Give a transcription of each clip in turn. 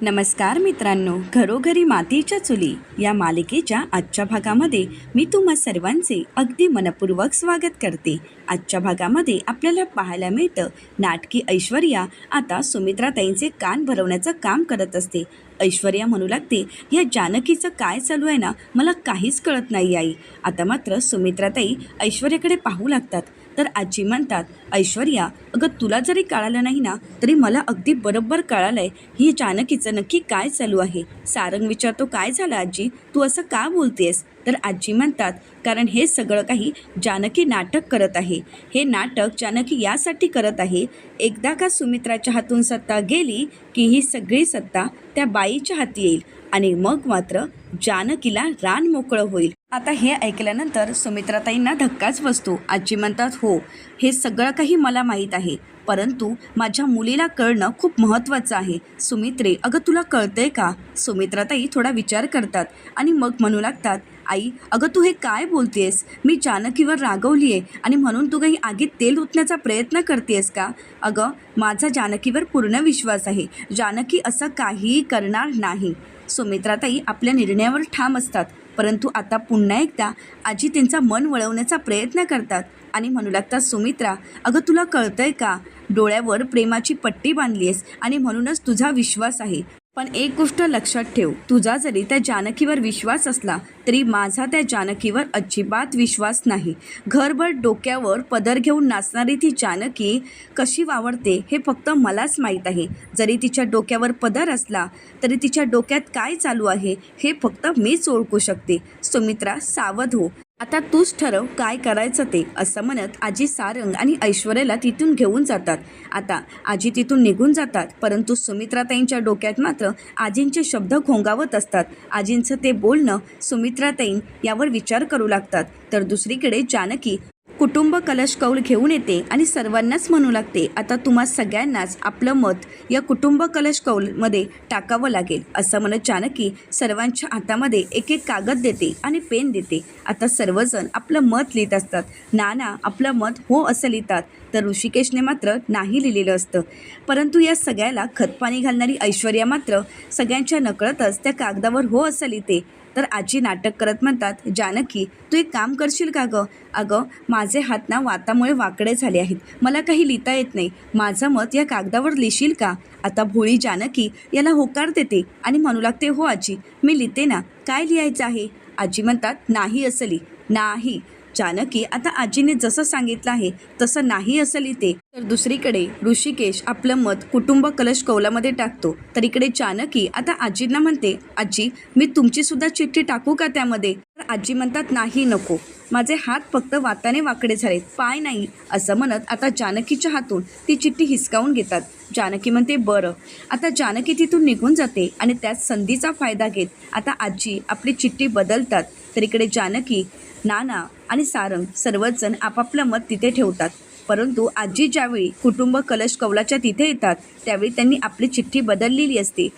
नमस्कार मित्रांनो घरोघरी मातीच्या चुली या मालिकेच्या आजच्या भागामध्ये मी तुम्हा सर्वांचे अगदी मनपूर्वक स्वागत करते. आजच्या भागामध्ये आपल्याला पाहायला मिळतं नाटकी ऐश्वर्या आता सुमित्राताईंचे कान भरवण्याचं काम करत असते. ऐश्वर्या म्हणू लागते या जानकीचं काय चालू आहे ना? मला काहीच कळत नाही आई. आता मात्र सुमित्राताई ऐश्वर्याकडे पाहू लागतात. तर आजी म्हणतात ऐश्वर्या अगं तुला जरी कळालं नाही ना तरी मला अगदी बरोबर कळालं आहे ही जानकीचं नक्की काय चालू आहे? सारंग विचारतो काय झालं आजी? तू असं का बोलतेस? तर आजी म्हणतात कारण हे सगळं काही जानकी नाटक करत आहे. हे नाटक जानकी यासाठी करत आहे. एकदा का सुमित्राच्या हातून सत्ता गेली की ही सगळी सत्ता त्या बाईच्या हाती येईल आणि मग मात्र जानकीला रान मोकळं होईल. आता हे ऐकल्यानंतर सुमित्राताईंना धक्काच बसतो. आजी म्हणतात हो हे सगळं काही मला माहीत आहे परंतु माझ्या मुलीला कळणं खूप महत्त्वाचं आहे. सुमित्रे अगं तुला कळतंय का? सुमित्राताई थोडा विचार करतात आणि मग म्हणू लागतात आई अगं तू हे काय बोलतेस? मी जानकीवर रागवली आहे आणि म्हणून तू काही आगीत तेल उतण्याचा प्रयत्न करतेस का? अगं माझा जानकीवर पूर्ण विश्वास आहे. जानकी असं काहीही करणार नाही. सुमित्राताई आपल्या निर्णयावर ठाम असतात. परंतु आता पुन्हा एकदा आजी त्यांचा मन वळवण्याचा प्रयत्न करतात. आणि म्हणू लागतात सुमित्रा अगं तुला कळतंय का? डोळ्यावर प्रेमाची पट्टी बांधली आहेस आणि म्हणूनच तुझा विश्वास आहे. पण एक गोष्ट लक्षात ठेव तुझा जरी त्या जानकीवर विश्वास असला तरी माझा त्या जानकीवर अजिबात विश्वास नाही. घरभर डोक्यावर पदर घेऊन नाचणारी ती जानकी कशी वावरते हे फक्त मलाच माहीत आहे. जरी तिच्या डोक्यावर पदर असला तरी तिच्या डोक्यात काय चालू आहे हे फक्त मीच ओळखू शकते. सुमित्रा सावध हो. आता तूच ठरव काय करायचं ते असं म्हणत आजी सारंग आणि ऐश्वर्याला तिथून घेऊन जातात. आता आजी तिथून निघून जातात परंतु सुमित्राताईंच्या डोक्यात मात्र आजींचे शब्द घोंगावत असतात. आजींचं ते बोलणं सुमित्राताईं यावर विचार करू लागतात. तर दुसरीकडे जानकी कुटुंब कलश कौल घेऊन येते आणि सर्वांनाच म्हणू लागते आता तुम्हा सगळ्यांनाच आपलं मत या कुटुंब कलश कौलमध्ये टाकावं लागेल असं म्हणत जानकी सर्वांच्या हातामध्ये एक एक कागद देते आणि पेन देते. आता सर्वजण आपलं मत लिहित असतात. नाना आपलं मत हो असं लिहितात तर ऋषिकेशने मात्र नाही लिहिलेलं असतं. परंतु या सगळ्याला खतपाणी घालणारी ऐश्वर्या मात्र सगळ्यांच्या नकळतच त्या कागदावर हो असं लिहिते. तर आजी नाटक करत म्हणतात जानकी तू एक काम करशील का गं? अगं माझे हात ना वातामुळे वाकडे झाले आहेत. मला काही लिहिता येत नाही. माझं मत या कागदावर लिहिशील का? आता भोळी जानकी याला होकार देते आणि म्हणू लागते हो आजी मी लिहिते ना. काय लिहायचं आहे? आजी म्हणतात नाही असं नाही. जानकी आता आजीने जसं सांगितलं आहे तसं नाही असं लिहिते. तर दुसरीकडे ऋषिकेश आपलं मत कुटुंब कलश कौलामध्ये टाकतो. तर इकडे जानकी आता आजींना म्हणते आजी मी तुमची सुद्धा चिठ्ठी टाकू का त्यामध्ये? तर आजी म्हणतात नाही नको. माझे हात फक्त वाताने वाकडे झालेत. पाय नाही असं म्हणत आता जानकीच्या हातून ती चिठ्ठी हिसकावून घेतात. जानकी म्हणते बरं. आता जानकी तिथून निघून जाते आणि त्यात संधीचा फायदा घेत आता आजी आपली चिठ्ठी बदलतात. तर इकडे जानकी नाना आणि सारंग सर्वच जण आपापलं मत तिथे ठेवतात. परंतु आजी ज्यावेळी कुटुंब कलश कौलाच्या तिथे येतात त्यावेळी त्यांनी आपली चिठ्ठी बदललेली असते.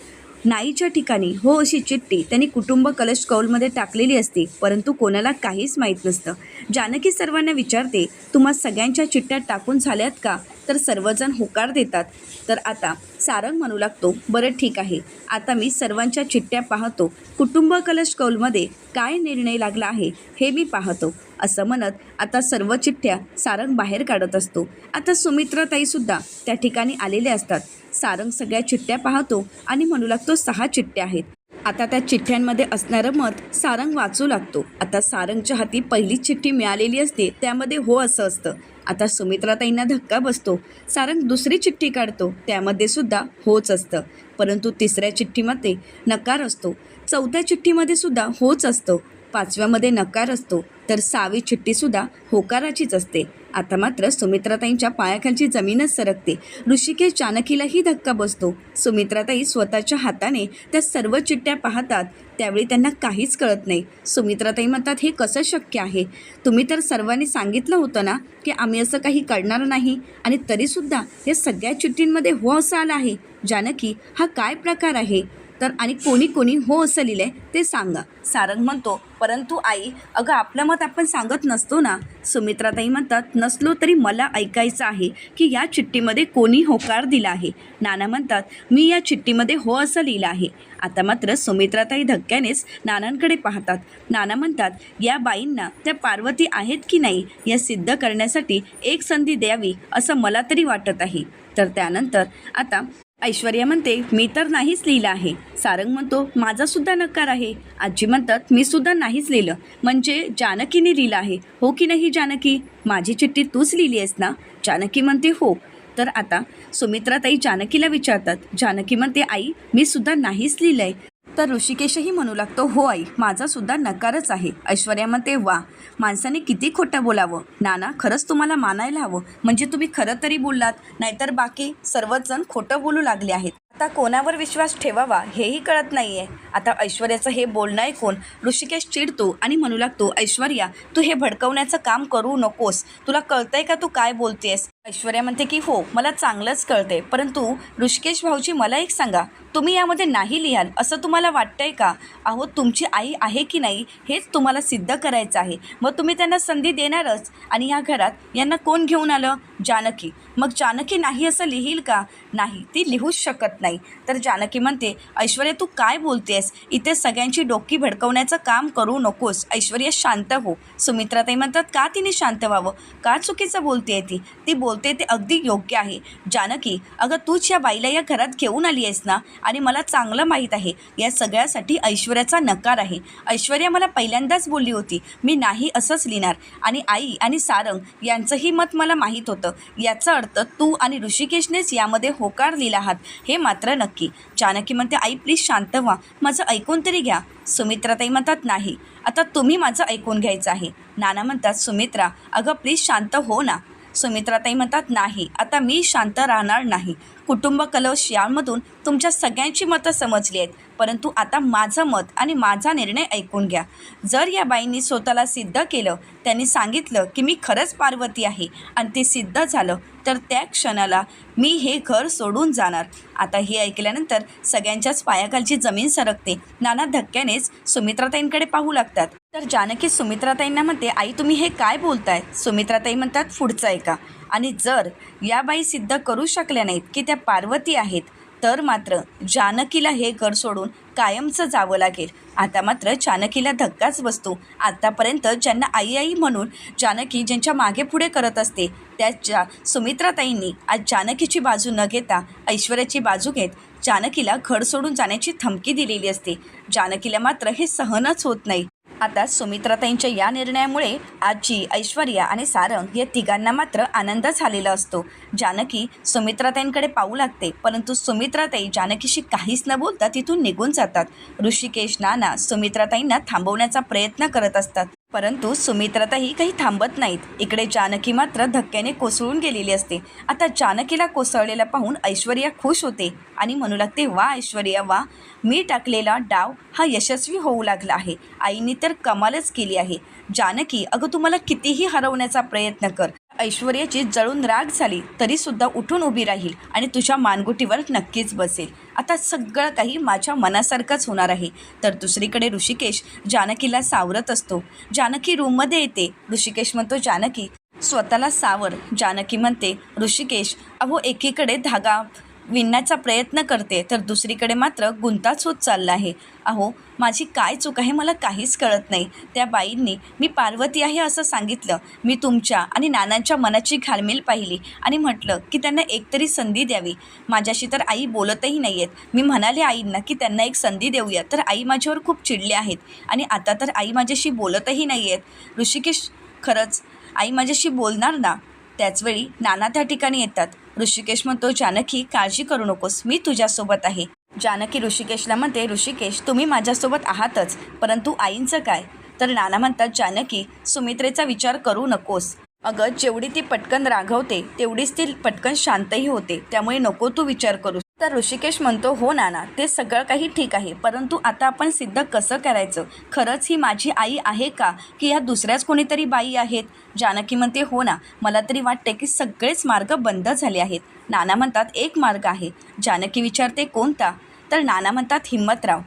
नाईच्या ठिकाणी. हो अशी चिठ्ठी त्यांनी कुटुंब कलश कौलमध्ये टाकलेली असते परंतु कोणाला काहीच माहीत नसतं. जानकी सर्वांना विचारते तुम्हा सगळ्यांच्या चिठ्ठ्या टाकून झाल्यात का? तर सर्वजण होकार देतात. तर आता सारंग म्हणू लागतो बरं ठीक आहे. आता मी सर्वांच्या चिठ्ठ्या पाहतो. कुटुंब कलश कौलमध्ये काय निर्णय लागला आहे हे मी पाहतो. असं म्हणत आता सर्व चिठ्ठ्या सारंग बाहेर काढत असतो. आता सुमित्राताईसुद्धा त्या ठिकाणी आलेल्या असतात. सारंग सगळ्या चिठ्ठ्या पाहतो आणि म्हणू लागतो सहा चिठ्ठ्या आहेत. आता त्या चिठ्ठ्यांमध्ये असणारं मत सारंग वाचू लागतो. आता सारंगच्या हाती पहिलीच चिठ्ठी मिळालेली असते त्यामध्ये हो असं असतं. आता सुमित्राताईंना धक्का बसतो. सारंग दुसरी चिठ्ठी काढतो त्यामध्ये सुद्धा होच असतं. परंतु तिसऱ्या चिठ्ठीमध्ये नकार असतो. चौथ्या चिठ्ठीमध्ये सुद्धा होच असतो. पाचव्यामध्ये नकार असतो. तर सहावी चिठ्ठीसुद्धा होकाराचीच असते. आता मात्र सुमित्राताईंच्या पायाखालची जमीनच सरकते. ऋषिकेश जानकीलाही धक्का बसतो. सुमित्राताई स्वतःच्या हाताने त्या सर्व चिठ्ठ्या पाहतात. त्यावेळी त्यांना काहीच कळत नाही. सुमित्राताई म्हणतात हे कसं शक्य आहे? तुम्ही तर सर्वांनी सांगितलं होतं ना की आम्ही असं काही करणार नाही. आणि तरीसुद्धा हे सगळ्या चिठ्ठींमध्ये हो असं आलं आहे. जानकी हा काय प्रकार आहे? तर आणि कोणी कोणी हो असं लिहिलं आहे ते सांगा. सारंग म्हणतो परंतु आई अगं आपलं मत आपण सांगत नसतो ना. सुमित्राताई म्हणतात नसलो तरी मला ऐकायचं आहे की या चिठ्ठीमध्ये कोणी होकार दिला आहे. नाना म्हणतात मी या चिठ्ठीमध्ये हो असं लिहिलं आहे. आता मात्र सुमित्राताई धक्क्यानेच नानांकडे पाहतात. नाना म्हणतात या बाईंना त्या पार्वती आहेत की नाही या सिद्ध करण्यासाठी एक संधी द्यावी असं मला तरी वाटत आहे. तर त्यानंतर आता ऐश्वर्या म्हणते मी तर नाहीच लिहिलं आहे. सारंग म्हणतो माझा सुद्धा नकार आहे. आजी म्हणतात मी सुद्धा नाहीच लिहिलं. म्हणजे जानकीने लिहिलं आहे. हो की नाही जानकी? माझी चिठ्ठी तूच लिहिली आहेस ना? जानकी म्हणते हो. तर आता सुमित्राताई जानकीला विचारतात. जानकी म्हणते आई मी सुद्धा नाहीच लिहिलं आहे तर ऋषिकेशही म्हणू लागतो हो आई माझा सुद्धा नकारच आहे. ऐश्वर्या म्हणते वा माणसाने किती खोटं बोलावं. नाना खरंच तुम्हाला मानायला हवं. म्हणजे तुम्ही खरं तरी बोललात. नाहीतर बाकी सर्वजण खोटं बोलू लागले आहेत. आता कोणावर विश्वास ठेवावा हेही कळत नाही आहे आता ऐश्वर्याचं हे बोलणं ऐकून ऋषिकेश चिडतो आणि म्हणू लागतो ऐश्वर्या तू हे भडकवण्याचं काम करू नकोस. तुला कळतंय का तू काय बोलतेस ऐश्वर्या म्हणते की हो मला चांगलंच कळते परंतु ऋषिकेश भाऊजी मला एक सांगा. तुम्ही यामध्ये नाही लिहाल असं तुम्हाला वाटतंय का? अहो तुमची आई आहे की नाही हेच तुम्हाला सिद्ध करायचं आहे. मग तुम्ही त्यांना संधी देणारच. आणि या घरात यांना कोण घेऊन आलं? जानकी. मग जानकी नाही असं लिहील का? नाही ती लिहूच शकत नाही. तर जानकी म्हणते ऐश्वर्या तू काय बोलतेस? इथे सगळ्यांची डोकी भडकवण्याचं काम करू नकोस. ऐश्वर्या शांत हो. सुमित्राताई म्हणतात का तिने शांत व्हावं? का चुकीचं बोलते ती? ती बोलते ते अगदी योग्य आहे. जानकी अगं तूच या बाईला या घरात घेऊन आली आहेस ना? आणि मला चांगलं माहीत आहे. या सगळ्यासाठी ऐश्वर्याचा नकार आहे. ऐश्वर्या मला पहिल्यांदाच बोलली होती. मी नाही असंच लिहिणार. आणि आई आणि सारंग यांचंही मत मला माहीत होतं. याचा अर्थ तू आणि ऋषिकेशनेच यामध्ये होकार लिहिला आहात. हे मात्र नक्की. जानकी म्हणते आई प्लीज शांत व्हा. माझं ऐकून तरी घ्या. सुमित्राताई म्हणतात नाही. आता तुम्ही माझं ऐकून घ्यायचं आहे. नाना म्हणतात सुमित्रा अगं प्लीज शांत हो ना. सुमित्राताई म्हणतात नाही आता मी शांत राहणार नाही. कुटुंब कलश यामधून तुमच्या सगळ्यांची मतं समजली आहेत. परंतु आता माझं मत आणि माझा निर्णय ऐकून घ्या. जर या बाईंनी स्वतःला सिद्ध केलं त्यांनी सांगितलं की मी खरंच पार्वती आहे आणि ते सिद्ध झालं तर त्या क्षणाला मी हे घर सोडून जाणार. आता हे ऐकल्यानंतर सगळ्यांच्याच पायाखालची जमीन सरकते. नाना धक्क्यानेच सुमित्राताईंकडे पाहू लागतात. तर जानकी सुमित्राताईंना म्हणते आई तुम्ही हे काय बोलताय? सुमित्राताई म्हणतात पुढचं ऐका. आणि जर या बाई सिद्ध करू शकल्या नाहीत की त्या पार्वती आहेत तर मात्र जानकीला हे घर सोडून कायमचं जावं लागेल. आता मात्र जानकीला धक्काच बसतो. आतापर्यंत ज्यांना आई आई म्हणून जानकी ज्यांच्या मागे पुढे करत असते त्या जा सुमित्राताईंनी आज जानकीची बाजू न घेता ऐश्वर्याची बाजू घेत जानकीला घर सोडून जाण्याची धमकी दिलेली असते. जानकीला मात्र हे सहनच होत नाही. आता सुमित्राताईंच्या या निर्णयामुळे आजी ऐश्वर्या आणि सारंग या तिघांना मात्र आनंद झालेला असतो. जानकी सुमित्राताईंकडे पाहू लागते परंतु सुमित्राताई जानकीशी काहीच न बोलता तिथून निघून जातात. ऋषिकेश नाना सुमित्राताईंना थांबवण्याचा प्रयत्न करत असतात. परंतु सुमित्राताही काही थांबत नाहीत. इकडे जानकी मात्र धक्क्याने कोसळून गेलेली असते. आता जानकीला कोसळलेला पाहून ऐश्वर्या खुश होते आणि म्हणू लागते वा ऐश्वर्या वा मी टाकलेला डाव हा यशस्वी होऊ लागला आहे. आईने तर कमालच केली आहे. जानकी अगं तुम्हाला कितीही हरवण्याचा प्रयत्न कर. ऐश्वर्याची जळून राग झाली तरीसुद्धा उठून उभी राहील आणि तुझ्या मानगुटीवर नक्कीच बसेल. आता सगळं काही माझ्या मनासारखंच होणार आहे. तर दुसरीकडे ऋषिकेश जानकीला सावरत असतो. जानकी रूममध्ये येते. ऋषिकेश म्हणतो जानकी स्वतःला सावर. जानकी म्हणते ऋषिकेश अहो एकीकडे धागा विणण्याचा प्रयत्न करते तर दुसरीकडे मात्र गुंताच होत चालला आहे. अहो माझी काय चूक आहे मला काहीच कळत नाही. त्या बाईंनी मी पार्वती आहे असं सांगितलं. मी तुमच्या आणि नानांच्या मनाची घालमेल पाहिली आणि म्हटलं की त्यांना एकतरी संधी द्यावी. माझ्याशी तर आई बोलतही नाही आहेत मी म्हणाले आईंना की त्यांना एक संधी देऊया. तर आई माझ्यावर खूप चिडले आहेत आणि आता तर आई माझ्याशी बोलतही नाही आहेत ऋषिकेश खरंच? आई माझ्याशी बोलणार ना? त्याचवेळी नाना त्या ठिकाणी येतात. ऋषिकेश म्हणतो जानकी काळजी करू नकोस मी तुझ्यासोबत आहे. जानकी ऋषिकेशला म्हणते ऋषिकेश तुम्ही माझ्यासोबत आहातच परंतु आईंचं काय? तर नाना म्हणतात जानकी सुमित्रेचा विचार करू नकोस. अगं जेवढी ती पटकन रागवते तेवढीच ती पटकन शांतही होते त्यामुळे नको तू विचार करू तर ऋषिकेश म्हणतो हो नाना ते सगळं काही ठीक आहे परंतु आता आपण सिद्ध कसं करायचं? खरंच ही माझी आई आहे का? की ह्या दुसऱ्याच कोणीतरी बाई आहेत? जानकी म्हणते हो ना मला तरी वाटते की सगळेच मार्ग बंद झाले आहेत. नाना म्हणतात एक मार्ग आहे. जानकी विचारते कोणता? तर नाना म्हणतात हिम्मतराव.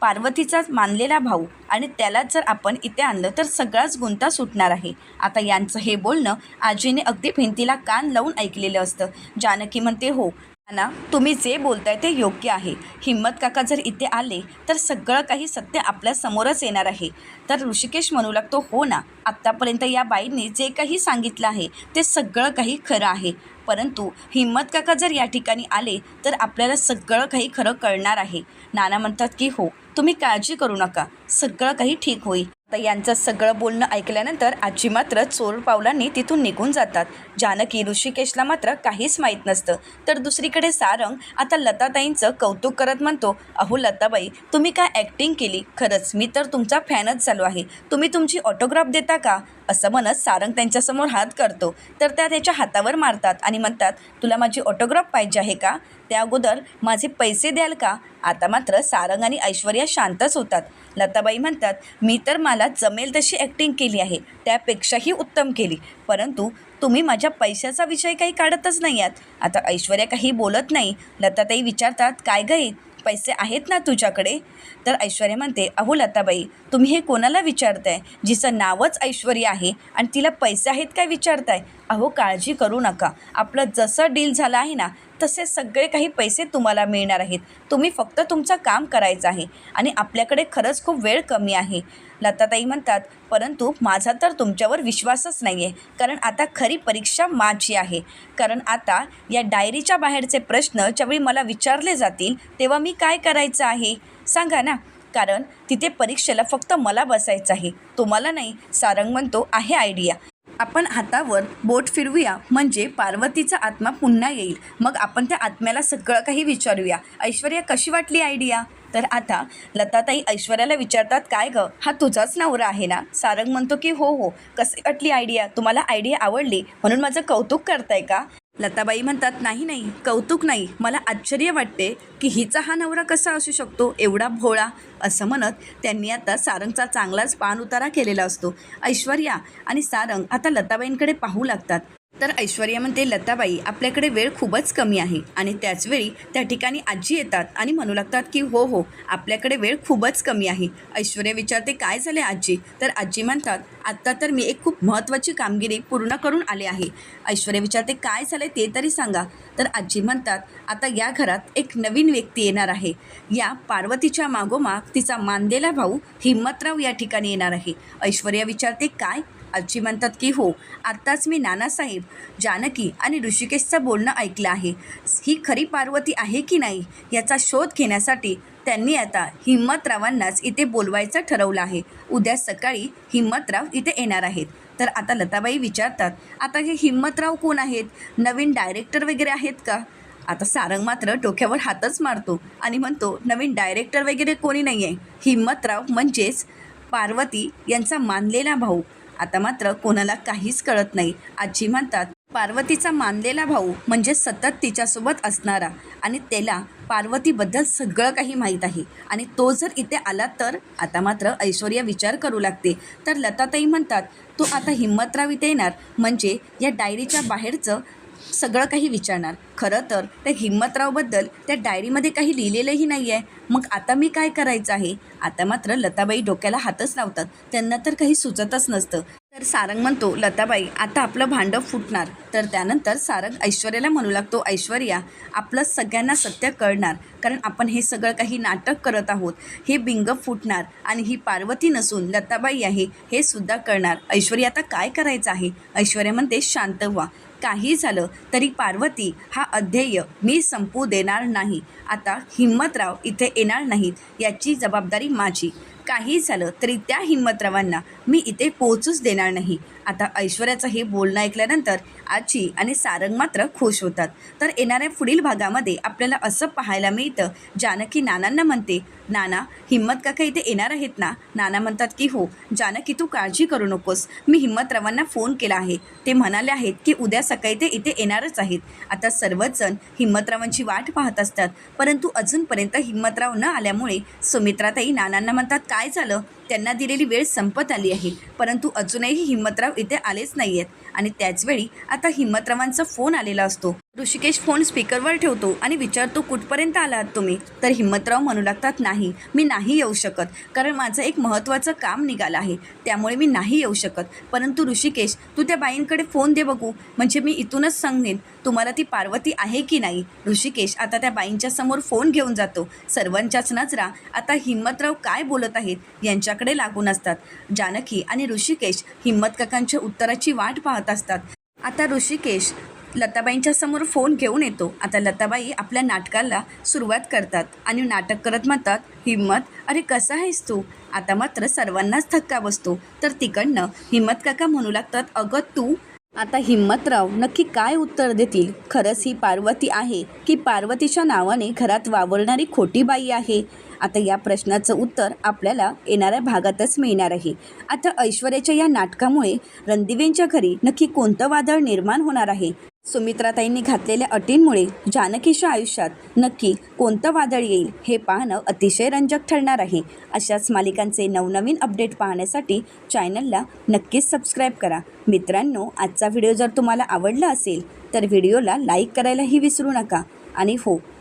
पार्वतीचा मानलेला भाऊ आणि त्यालाच जर आपण इथे आणलं तर सगळाच गुंता सुटणार आहे. आता यांचं हे बोलणं आजीने अगदी भिंतीला कान लावून ऐकलेलं असतं. जानकी म्हणते हो ना तुम्ही जे बोलताय ते योग्य आहे. हिम्मत काका जर इथे आले तर सगळं काही सत्य आपल्या समोरच येणार आहे. तर ऋषिकेश म्हणू लागतो हो ना आत्तापर्यंत या बाईंनी जे काही सांगितलं आहे ते सगळं काही खरं आहे. परंतु हिम्मत काका जर या ठिकाणी आले तर आपल्याला सगळं काही खरं कळणार आहे. नाना म्हणतात की हो तुम्ही काळजी करू नका. सगळं काही ठीक होईल. आता यांचं सगळं बोलणं ऐकल्यानंतर आजी मात्र चोर पावलांनी तिथून निघून जातात. जानकी ऋषिकेशला मात्र काहीच माहीत नसतं. तर दुसरीकडे सारंग आता लताताईंचं कौतुक करत म्हणतो अहो लताबाई तुम्ही काय ॲक्टिंग केली? खरंच मी तर तुमचा फॅनच झालो आहे. तुम्ही तुमची ऑटोग्राफ देता का? असं म्हणत सारंग त्यांच्यासमोर हात करतो. तर त्या त्याच्या हातावर मारतात आणि म्हणतात तुला माझी ऑटोग्राफ पाहिजे आहे का? त्या अगोदर माझे पैसे द्याल का? आता मात्र सारंग आणि ऐश्वर्या शांतच होतात. लताबाई म्हणतात मी तर मला जमेल तशी ॲक्टिंग केली आहे. त्यापेक्षाही उत्तम केली. परंतु तुम्ही माझ्या पैशाचा विषय काही काढतच नाही आहात. आता ऐश्वर्या काही बोलत नाही. लताताई विचारतात काय गई पैसे आहेत ना तुझ्याकडे? तर ऐश्वर्या म्हणते अहो लताबाई तुम्ही हे कोणाला विचारताय? जिचं नावच ऐश्वर्या आहे आणि तिला पैसे आहेत काय विचारताय? अहो काळजी करू नका. आपलं जसं डील झालं आहे ना तसे सगळे काही पैसे तुम्हाला मिळणार आहेत. तुम्ही फक्त तुमचं काम करायचं आहे. आणि आपल्याकडे खरंच खूप वेळ कमी आहे. लताताई म्हणतात परंतु माझा तर तुमच्यावर विश्वासच नाही आहे कारण आता खरी परीक्षा माझी आहे. कारण आता या डायरीच्या बाहेरचे प्रश्न ज्यावेळी मला विचारले जातील तेव्हा मी काय करायचं आहे? सांगा ना. कारण तिथे परीक्षेला फक्त मला बसायचं आहे. तुम्हाला नाही सारंग म्हणतो आहे आयडिया. आपण हातावर बोट फिरवूया म्हणजे पार्वतीचा आत्मा पुन्हा येईल. मग आपण त्या आत्म्याला सगळं काही विचारूया. ऐश्वर्या कशी वाटली आयडिया तर आता लताताई ऐश्वर्याला विचारतात काय गं? हा तुझाच नवरा आहे ना? सारंग म्हणतो की हो हो. कसे वाटली आयडिया तुम्हाला आयडिया आवडली? म्हणून माझं कौतुक करताय का? लताबाई म्हणतात नाही नाही कौतुक नाही. मला आश्चर्य वाटते की हिचा हा नवरा कसा असू शकतो एवढा भोळा? असं म्हणत त्यांनी आता सारंगचा चांगलाच पान उतारा केलेला असतो. ऐश्वर्या आणि सारंग आता लताबाईंकडे पाहू लागतात. तर ऐश्वर्या म्हणते लताबाई आपल्याकडे वेळ खूपच कमी आहे. आणि त्याचवेळी त्या ठिकाणी आजी येतात आणि म्हणू लागतात की हो हो आपल्याकडे वेळ खूपच कमी आहे. ऐश्वर्या विचारते काय झाले आजी? तर आजी म्हणतात आत्ता तर मी एक खूप महत्त्वाची कामगिरी पूर्ण करून आले आहे. ऐश्वर्या विचारते काय झाले ते तरी सांगा. तर आजी म्हणतात आता या घरात एक नवीन व्यक्ती येणार आहे. या पार्वतीच्या मागोमाग तिचा मानलेला भाऊ हिम्मतराव या ठिकाणी येणार आहे. ऐश्वर्या विचारते काय? आजी म्हणतात की हो आत्ताच मी नानासाहेब जानकी आणि ऋषिकेशचं बोलणं ऐकलं आहे. ही खरी पार्वती आहे की नाही याचा शोध घेण्यासाठी त्यांनी आता हिम्मतरावांनाच इथे बोलवायचं ठरवलं आहे. उद्या सकाळी हिम्मतराव इथे येणार आहेत. तर आता लताबाई विचारतात आता हे हिम्मतराव कोण आहेत? नवीन डायरेक्टर वगैरे आहेत का? आता सारंग मात्र डोक्यावर हातच मारतो आणि म्हणतो नवीन डायरेक्टर वगैरे कोणी नाही आहे हिम्मतराव म्हणजेच पार्वती यांचा मानलेला भाऊ. आता मात्र कोणाला काहीच कळत नाही. आजी म्हणतात पार्वतीचा मानलेला भाऊ म्हणजे सतत तिच्यासोबत असणारा आणि त्याला पार्वतीबद्दल सगळं काही माहीत आहे. आणि तो जर इथे आला तर? आता मात्र ऐश्वर्या विचार करू लागते. तर लताताई म्हणतात तो आता हिंमतराव इथे येणार. म्हणजे या डायरीच्या बाहेरचं सगळं काही विचारणार. खरं तर त्या हिम्मतरावबद्दल त्या डायरीमध्ये काही लिहिलेलंही नाही आहे मग आता मी काय करायचं आहे? आता मात्र लताबाई डोक्याला हातच लावतात. त्यांना तर काही सुचतच नसतं. तर सारंग म्हणतो लताबाई आता आपलं भांडं फुटणार. तर त्यानंतर सारंग ऐश्वर्याला म्हणू लागतो ऐश्वर्या आपलं सगळ्यांना सत्य कळणार कारण आपण हे सगळं काही नाटक करत आहोत. हे बिंग फुटणार आणि ही पार्वती नसून लताबाई आहे हे सुद्धा कळणार. ऐश्वर्या आता काय करायचं आहे? ऐश्वर्या म्हणते शांत व्हा. काही झालं तरी पार्वती हा अध्येय मी संपू देणार नाही. आता हिम्मतराव इथे येणार नाहीत. याची जबाबदारी माझी. काही झालं तरी त्या हिंमतरावांना मी इथे पोहोचूच देणार नाही. आता ऐश्वर्याचं हे बोलणं ऐकल्यानंतर आजी आणि सारंग मात्र खुश होतात. तर येणाऱ्या पुढील भागामध्ये आपल्याला असं पाहायला मिळतं जानकी नानांना म्हणते नाना हिम्मत काका इथे येणार आहेत ना? नाना म्हणतात की हो. जानकी तू काळजी करू नकोस. मी हिम्मतरावांना फोन केला आहे. ते म्हणाले आहेत की उद्या सकाळी ते इथे येणारच आहेत. आता सर्वच जण हिम्मतरावांची वाट पाहत असतात. परंतु अजूनपर्यंत हिम्मतराव न आल्यामुळे सुमित्राताई नानांना म्हणतात काय झालं? त्यांना दिलेली वेळ संपत आली आहे. परंतु अजूनही हिम्मतराव इथे आलेच नाही आहेत आणि त्याचवेळी आता हिम्मतरावांचा फोन आलेला असतो. ऋषिकेश फोन स्पीकरवर ठेवतो आणि विचारतो कुठपर्यंत आलात तुम्ही? तर हिम्मतराव म्हणू लागतात नाही मी नाही येऊ शकत. कारण माझं एक महत्त्वाचं काम निघालं आहे. त्यामुळे मी नाही येऊ शकत. परंतु ऋषिकेश तू त्या बाईंकडे फोन दे बघू. म्हणजे मी इथूनच सांगेन तुम्हाला ती पार्वती आहे की नाही ऋषिकेश आता त्या बाईंच्या समोर फोन घेऊन जातो. सर्वांच्याच नजरा आता हिम्मतराव काय बोलत आहेत? यांच्याकडे लागून असतात. जानकी आणि ऋषिकेश हिम्मत काकांच्या उत्तराची वाट पाहत असतात. आता ऋषिकेश लताबाईंच्या समोर फोन घेऊन येतो. आता लताबाई आपल्या नाटकाला सुरुवात करतात आणि नाटक करत म्हणतात हिम्मत? अरे कसा आहेस तू? आता मात्र सर्वांनाच धक्का बसतो. तर तिकडनं हिम्मत काका म्हणू लागतात अगं तू? आता हिम्मतराव नक्की काय उत्तर देतील? खरंच ही पार्वती आहे की पार्वतीच्या नावाने घरात वावरणारी खोटी बाई आहे? आता या प्रश्नाचं उत्तर आपल्याला येणाऱ्या भागातच मिळणार आहे. आता ऐश्वर्याच्या या नाटकामुळे रणदिवेंच्या घरी नक्की कोणतं वादळ निर्माण होणार आहे? सुमित्राताईंनी घातलेल्या अटींमुळे जानकीच्या आयुष्यात नक्की कोणतं वादळ येईल हे पाहणं अतिशय रंजक ठरणार आहे. अशाच मालिकांचे नवनवीन अपडेट पाहण्यासाठी चॅनलला नक्कीच सबस्क्राईब करा. मित्रांनो आजचा व्हिडिओ जर तुम्हाला आवडला असेल तर व्हिडिओला लाईक करायलाही विसरू नका. आणि हो